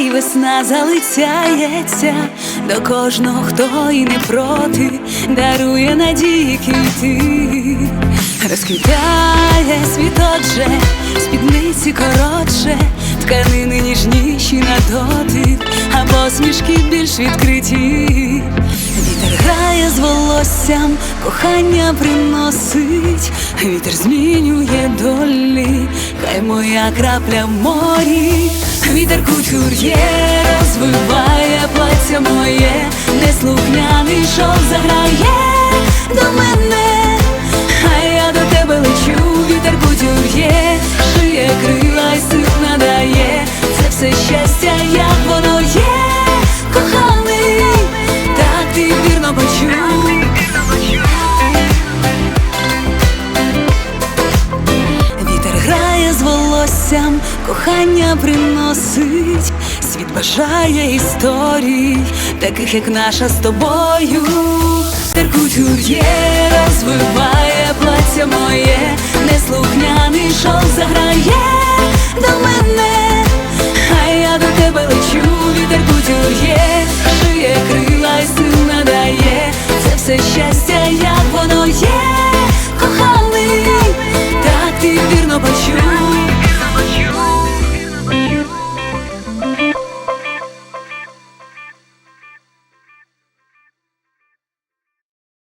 і весна залицяється до кожного, хто і не проти, дарує надії квіти, розквітає світ отже, спідниці коротше, тканини ніжніші на дотик, а посмішки більш відкриті. Вітер грає з волоссям, кохання приносить, вітер змінює моя крапля в морі, вітер кутюр'є, розвиває плаття моє, неслухняний шов заграє до мене, а я до тебе лечу, вітер кутюр'є, шиє крила й сил надає, це все щастя, як воно є, коханий, так ти вірно почув. серцям кохання приносить, світ бажає історій, таких як наша з тобою. Теркутюр розвиває плаття моє, неслухняний шов заграє до мене, а я до тебе лечу, вітер кутюр'є, шиє крила й сил надає, це все щастя, як воно є.